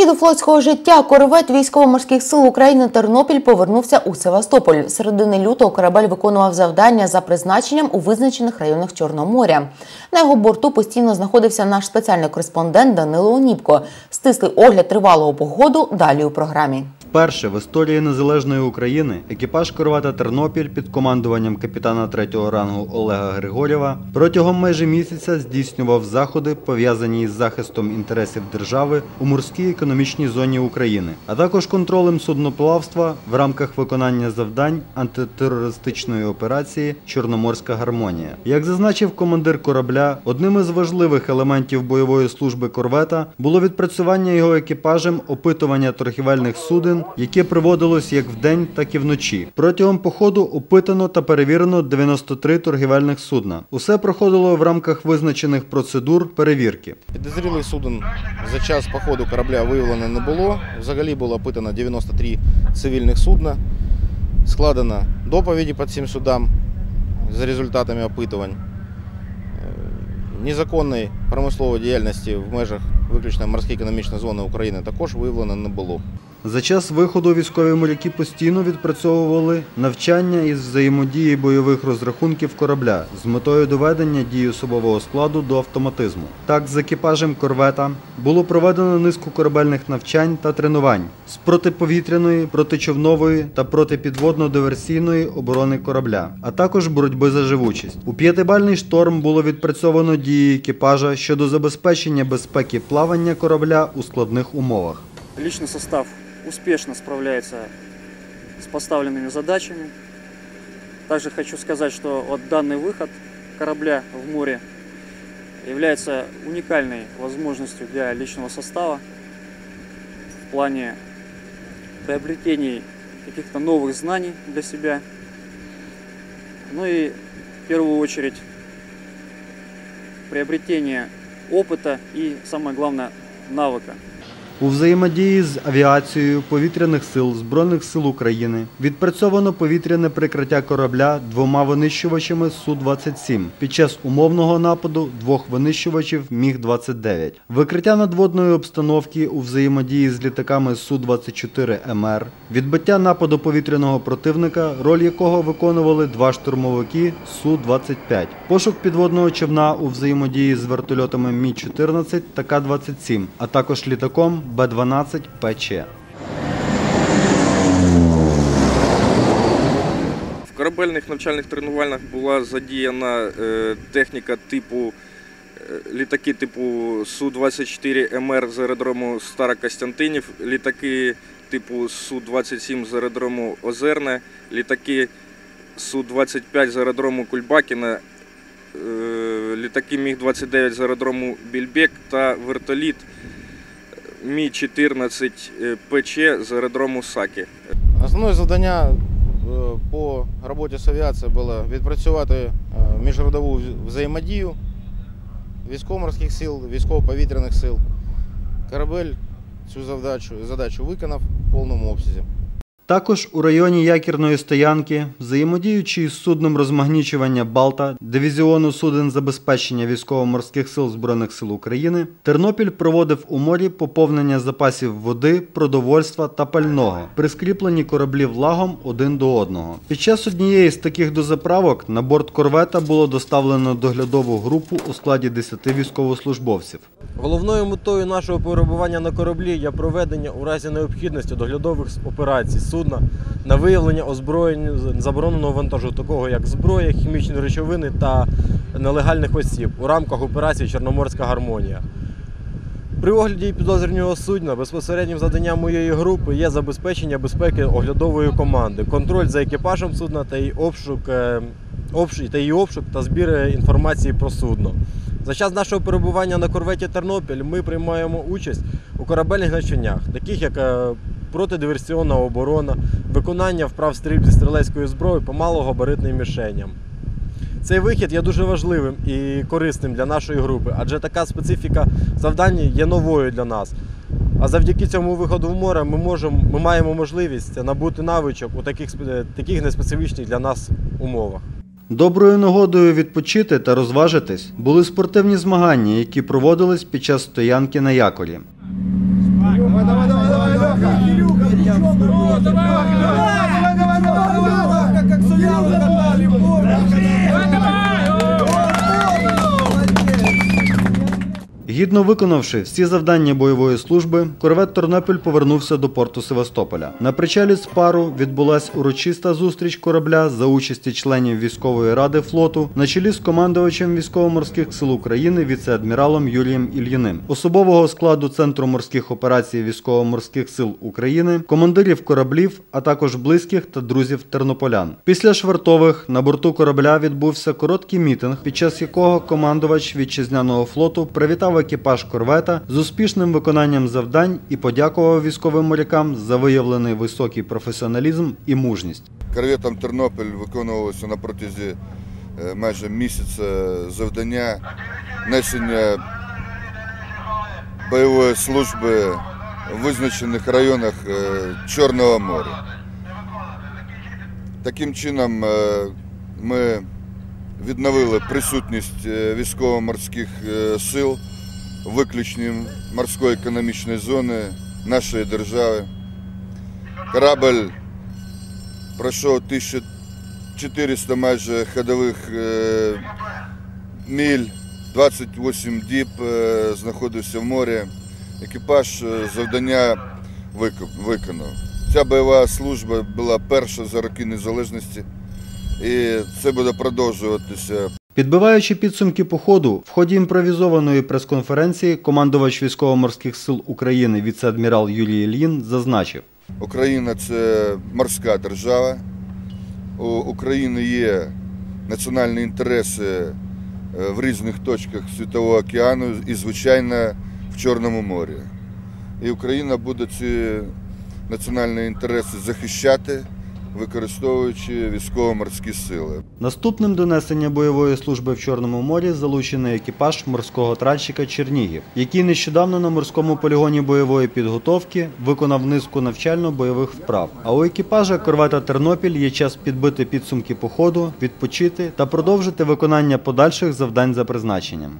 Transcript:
І до флотського життя корвет військово-морських сил України Тернопіль повернувся у Севастополь. Середини лютого корабель виконував завдання за призначенням у визначених районах Чорного моря. На його борту постійно знаходився наш спеціальний кореспондент Данило Оніпко. Стислий огляд тривалого погоду далі у програмі. Вперше в історії незалежної України екіпаж корвета Тернопіль під командуванням капітана третього рангу Олега Григорєва протягом майже місяця здійснював заходи, пов'язані із захистом інтересів держави у морській економічній зоні України, а також контролем судноплавства в рамках виконання завдань антитерористичної операції Чорноморська гармонія. Як зазначив командир корабля, одним із важливих елементів бойової служби корвета було відпрацювання його екіпажем опитування торгівельних суден яке проводилось як вдень, так і вночі. Протягом походу опитано та перевірено 93 торгівельних судна. Усе проходило в рамках визначених процедур перевірки. Підозрілих суден за час походу корабля виявлено не було. Взагалі було опитано 93 цивільних судна. Складено доповіді по цим судам за результатами опитувань. Е, Незаконної промислової діяльності в межах виключно морської економічної зони України також виявлено не було. За час виходу військові моряки постійно відпрацьовували навчання із взаємодії бойових розрахунків корабля з метою доведення дії особового складу до автоматизму. Так, з екіпажем корвета було проведено низку корабельних навчань та тренувань з протиповітряної, протичовнової та протипідводно-диверсійної оборони корабля, а також боротьби за живучість. У п'ятибальний шторм було відпрацьовано дії екіпажа щодо забезпечення безпеки плавання корабля у складних умовах. Личный состав успешно справляется с поставленными задачами. Также хочу сказать, что вот данный выход корабля в море является уникальной возможностью для личного состава в плане приобретения каких-то новых знаний для себя. Ну и в первую очередь приобретение опыта и, самое главное, навыка. У взаємодії з авіацією повітряних сил Збройних сил України відпрацьовано повітряне прикриття корабля двома винищувачами Су-27 під час умовного нападу двох винищувачів Міг-29. Викриття надводної обстановки у взаємодії з літаками Су-24 МР, відбиття нападу повітряного противника, роль якого виконували два штурмовики Су-25, пошук підводного човна у взаємодії з вертольотами Мі-14 та К-27, а також літаком Б-12 ПЧ. В корабельних навчальних тренувальних була задіяна е, техніка типу е, літаки типу Су-24 МР з аеродрому Старокостянтинів, літаки типу Су-27 з аеродрому Озерне, літаки Су-25 з аеродрому Кульбакіна, е, літаки Міг-29 з аеродрому Більбек та вертоліт Мі-14 ПЧ з аеродрому Сакі. Основне завдання е, по роботі з авіацією було відпрацювати е, міжродову взаємодію військово-морських сил, військово-повітряних сил. Корабель цю задачу, задачу виконав в повному обсязі. Також у районі якірної стоянки, взаємодіючи із судном розмагнічування Балта дивізіону суден забезпечення військово-морських сил Збройних сил України, Тернопіль проводив у морі поповнення запасів води, продовольства та пального, прискріплені кораблі влагом один до одного. Під час однієї з таких дозаправок на борт корвета було доставлено доглядову групу у складі 10 військовослужбовців. Головною метою нашого перебування на кораблі є проведення у разі необхідності доглядових операцій судна на виявлення озброєння забороненого вантажу, такого як зброя, хімічні речовини та нелегальних осіб у рамках операції Чорноморська гармонія. При огляді підозрюваного судна безпосереднім завданням моєї групи є забезпечення безпеки оглядової команди, контроль за екіпажем судна та її обшук, е, та її обшук та збір інформації про судно. За час нашого перебування на корветі Тернопіль ми приймаємо участь у корабельних навчаннях, таких як е, протидиверсіонна оборона, виконання вправ стрільб зі стрілецької зброї по малогабаритним мішеням. Цей вихід є дуже важливим і корисним для нашої групи, адже така специфіка завдань є новою для нас. А завдяки цьому виходу в море ми можемо, ми маємо можливість набути навичок у таких, таких неспецифічних для нас умовах. Доброю нагодою відпочити та розважитись були спортивні змагання, які проводились під час стоянки на якорі. Гідно виконавши всі завдання бойової служби, корвет Тернопіль повернувся до порту Севастополя. На причалі з пару відбулася урочиста зустріч корабля за участі членів військової ради флоту на чолі з командувачем військово-морських сил України віце-адміралом Юрієм Ільїним, особового складу Центру морських операцій військово-морських сил України, командирів кораблів, а також близьких та друзів тернополян. Після швартових на борту корабля відбувся короткий мітинг, під час якого командувач вітчизняного флоту привітав екіпаж корвета з успішним виконанням завдань і подякував військовим морякам за виявлений високий професіоналізм і мужність. Корветом Тернопіль виконувалося на протязі е, майже місяця завдання несення бойової служби в визначених районах е, Чорного моря. Таким чином е, ми відновили присутність військово-морських сил в виключній морської економічної зони нашої держави. Корабль пройшов 1400 майже ходових е, міль, 28 діб е, знаходився в морі. Екіпаж е, завдання виконав. Ця бойова служба була перша за роки незалежності, і це буде продовжуватися Підбиваючи підсумки походу, в ході імпровізованої прес-конференції командувач військово-морських сил України віце-адмірал Юрій Ільїн зазначив. Україна це морська держава. У України є національні інтереси е, в різних точках Світового океану і, звичайно, в Чорному морі. І Україна буде ці національні інтереси захищати, використовуючи військово-морські сили. Наступним до несення бойової служби в Чорному морі залучений екіпаж морського тральщика Чернігів, який нещодавно на морському полігоні бойової підготовки виконав низку навчально-бойових вправ. А у екіпажа корвета Тернопіль є час підбити підсумки походу, відпочити та продовжити виконання подальших завдань за призначенням.